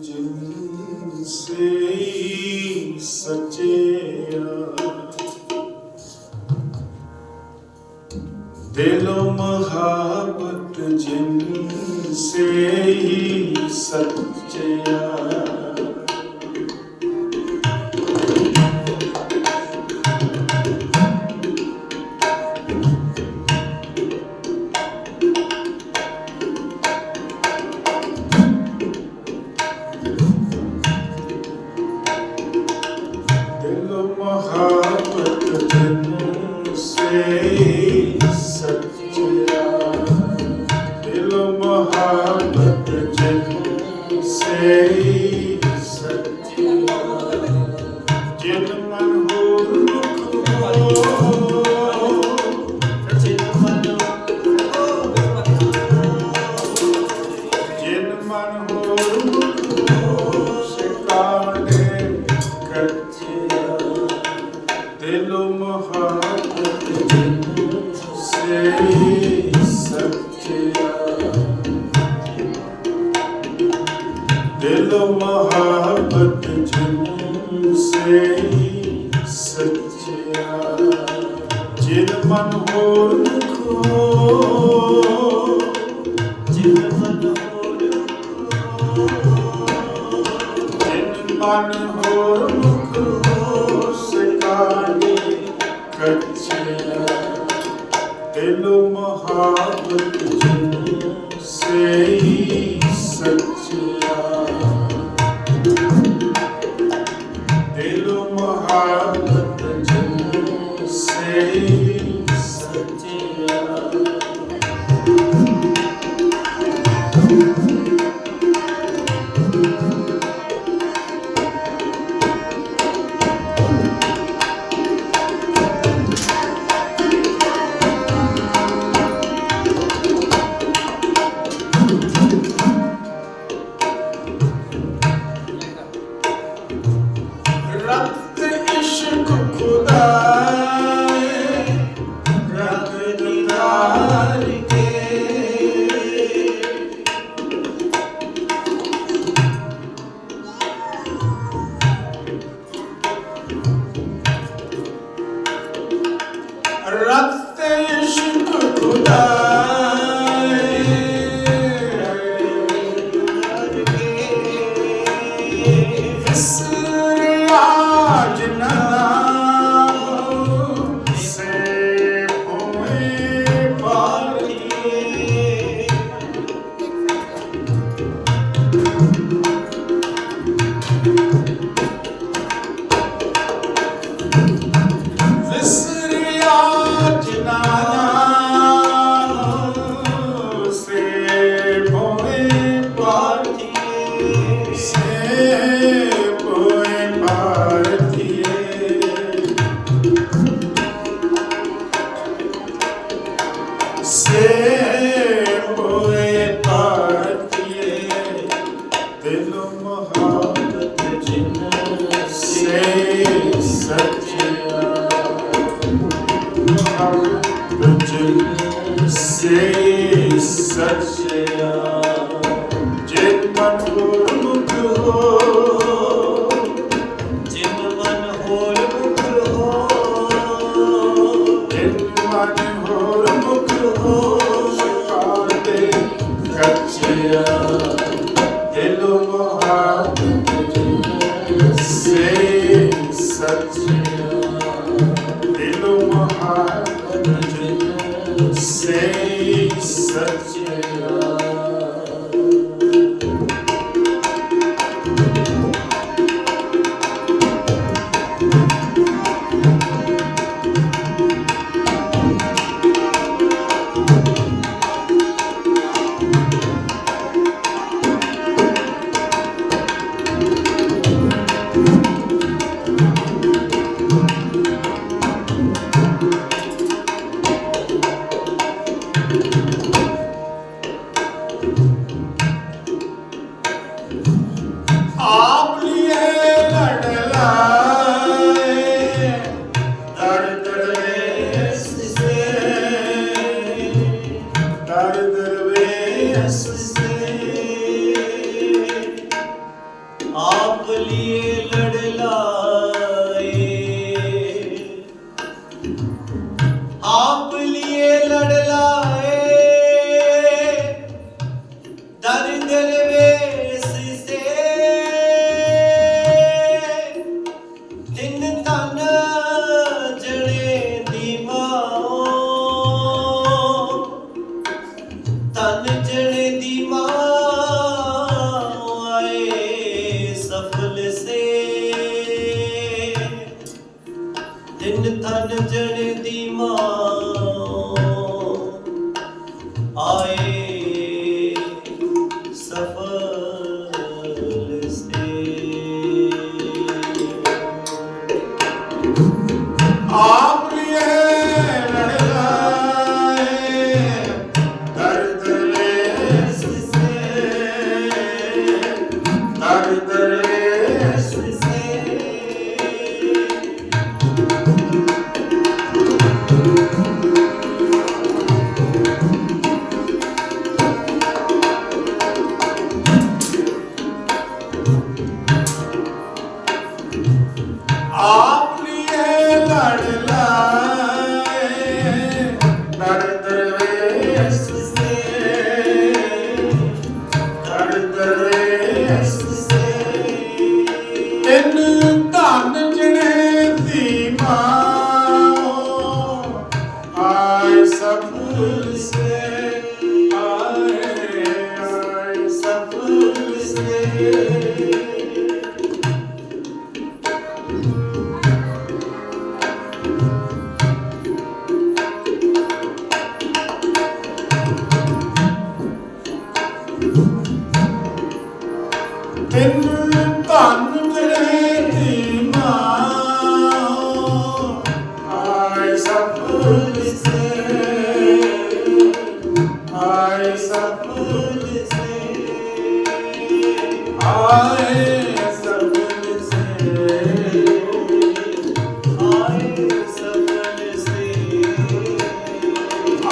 ਜਿਨ ਸਚਿਆ ਦਿਲੋਂ ਮਹਾਬਤ ਜਿਨ ਸੇ ਸਚਿਆ। मोहब्बत झुम से Rabbim sensin şey ya.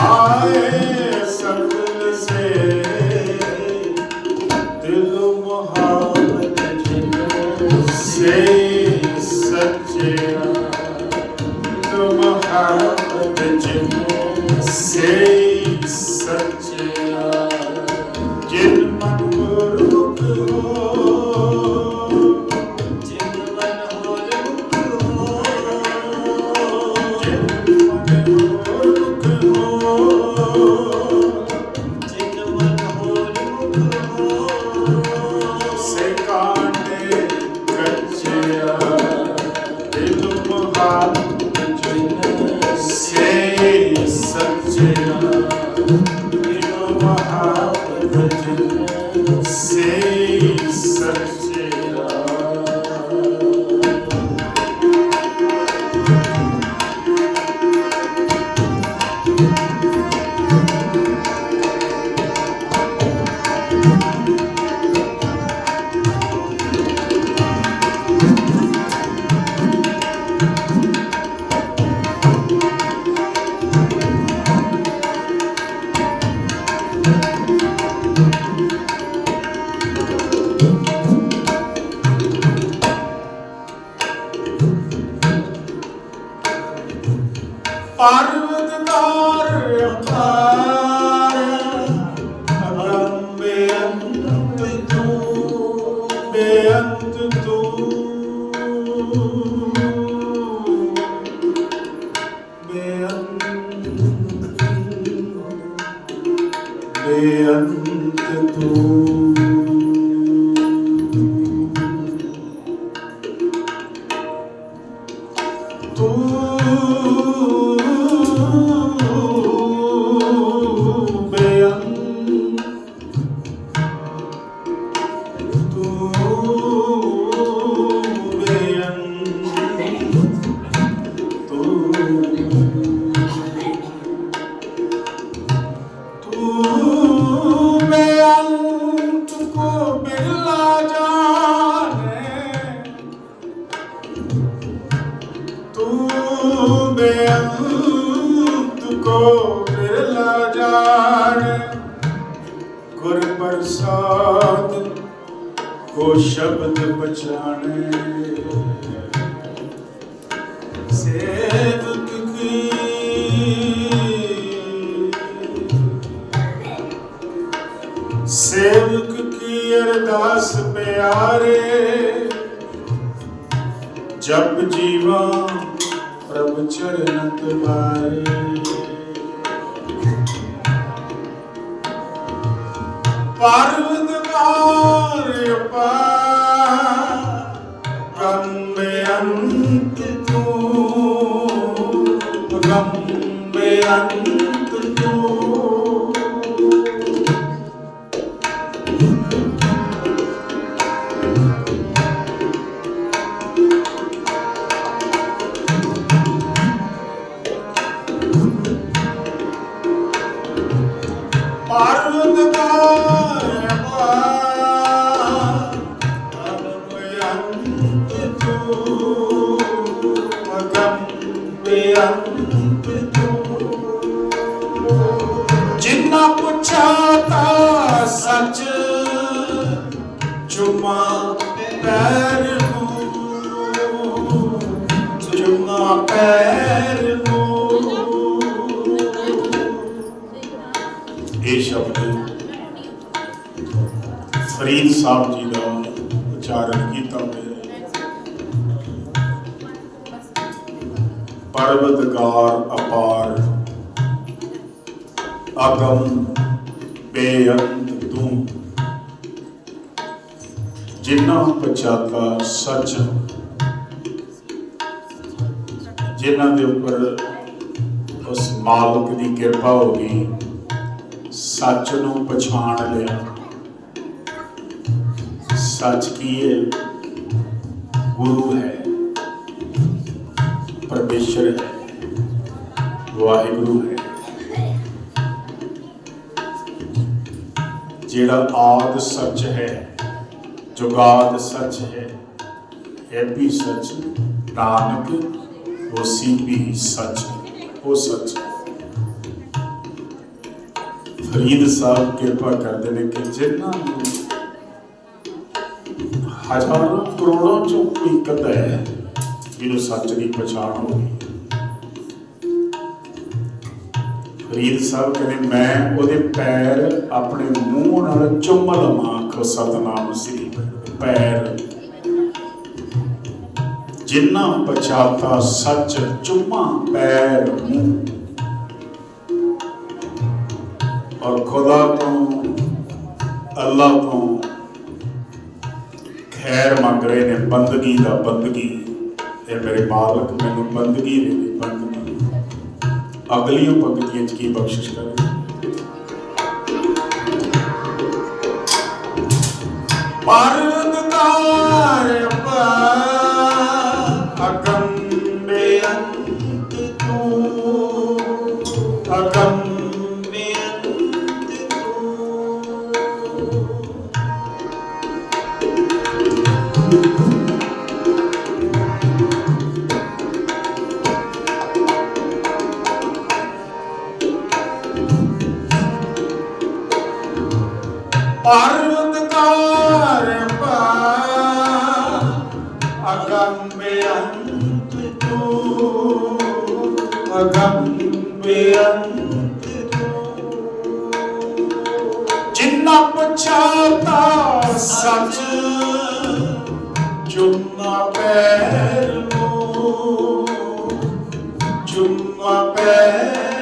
诶 ਹੋ ਤੂੰ ਬੇਅੰਤ ਤੂੰ ਬੇਅੰਤ ਬੇਅੰਤ ਤੂੰ ਤੂੰ ਸ਼ਬਦ ਸੇਵਕ ਕੀ? ਸੇਵਕ ਕੀ ਅਰਦਾਸ ਪਿਆਰੇ? ਜਪ ਜੀਵਾ ਪ੍ਰਭ ਚਰਨ ਤੁਮਾਰੇ ਪਰਵਤਕਾਰ ਗੰਮ ਅੰਤ ਤੂੰ ਗੰਮ ਅੰਤ ਗੰਮ ਅੰਤ ਤੂੰ ਜਿੰਨਾ ਪੁੱਛਾ ਤਾ ਸੱਚ, ਚੁਮਾ ਪੈਰ ਨੂੰ, ਚੁਮਾ ਪੈਰ ਨੂੰ। ਇਹ ਸ਼ਬਦ ਫਰੀਦ ਸਾਹਿਬ ਜੀ ਦਾ ਉਚਾਰਨ ਪਰਵਤਗਾਰ ਅਪਾਰ। ਅਗਮ, ਬੇਅੰਤ ਤੂੰ ਜਿਨ੍ਹਾਂ ਪਛਾਤਾ ਸੱਚ, ਜਿਨ੍ਹਾਂ ਦੇ ਉੱਪਰ ਉਸ ਮਾਲਕ ਦੀ ਕਿਰਪਾ ਹੋ ਗਈ, ਸੱਚ ਨੂੰ ਪਛਾਣ ਲਿਆ। ਸੱਚ ਕੀ ਹੈ? ਗੁਰੂ ਹੈ। ਪਰਮੇਸ਼ਰ ਵਾਹਿਗੁਰੂ ਹੈ। ਜਿਹੜਾ ਆਦ ਸੱਚ ਹੈ, ਜੁਗਾਦ ਸੱਚ ਹੈ ਹੈ ਵੀ ਸੱਚ ਨਾਨਕ ਹੋਸੀ ਵੀ ਸੱਚ ਉਹ ਸੱਚ ਫਰੀਦ ਸਾਹਿਬ ਕਿਰਪਾ ਕਰਦੇ ਨੇ ਕਿ ਜਿਨ੍ਹਾਂ ਨੂੰ ਹਜ਼ਾਰਾਂ ਕਰੋੜਾਂ ਚੋਂ ਕੋਈ ਕਦਾ ਹੈ। ਜਿਹਨੂੰ ਸੱਚ ਦੀ ਪਛਾਣ ਹੋਵੇ ਫਰੀਦ ਸਾਹਿਬ ਕਹਿੰਦੇ, ਮੈਂ ਉਹਦੇ ਪੈਰ ਆਪਣੇ ਮੂੰਹ ਨਾਲ ਚੁੰਮ ਲਵਾਂ ਆਖੋ ਸਤਨਾਮ ਸ੍ਰੀ ਪੈਰ। ਜਿਨ੍ਹਾਂ ਪਛਾਤਾ ਸੱਚ ਚੁੰਮਾ ਪੈਰ ਮੂੰਹ। ਔਰ ਖੁਦਾ ਤੋਂ ਅੱਲਾ ਤੋਂ ਖੈਰ ਮੰਗ ਰਹੇ ਨੇ, ਬੰਦਗੀ ਦਾ ਬੰਦਗੀ। ਇਹ ਮੇਰੇ ਮਾਲਕ ਮੈਨੂੰ ਬੰਦਗੀ ਦੇ ਦੇ, ਬੰਦਗੀ। ਅਗਲੀਆਂ ਪੰਕਤੀਆਂ ਚ ਕੀ ਬਖਸ਼ਿਸ਼ ਕਰੇ? ਪਰਵਤਕਾਰ ਪਰਵਤਕਾਰ ਅਗੰਮ ਅੰਤ ਤੂੰ। ਅਗੰਮ ਬੇਅੰਤ ਤੂੰ। ਜਿੰਨਾ ਪਛਾਤਾ ਸੱਚ ਚੁੰਮਾ ਪੈਰ ਨੂੰ ਚੁੰਮਾ ਪੈਰ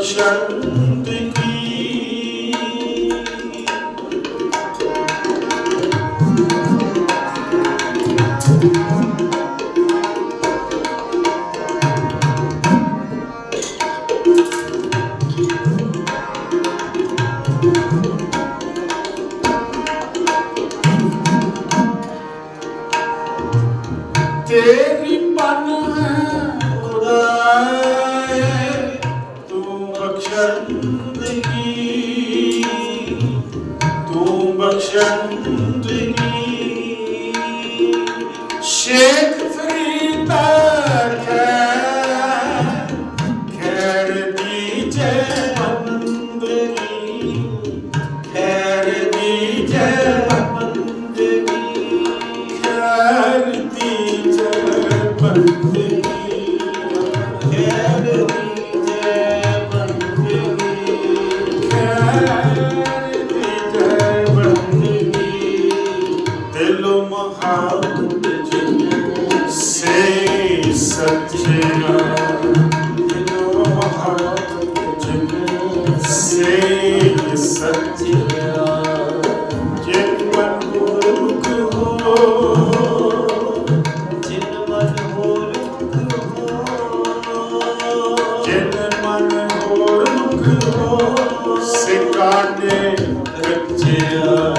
ਤੂੰ ਤੂੰ 하늘 빛이여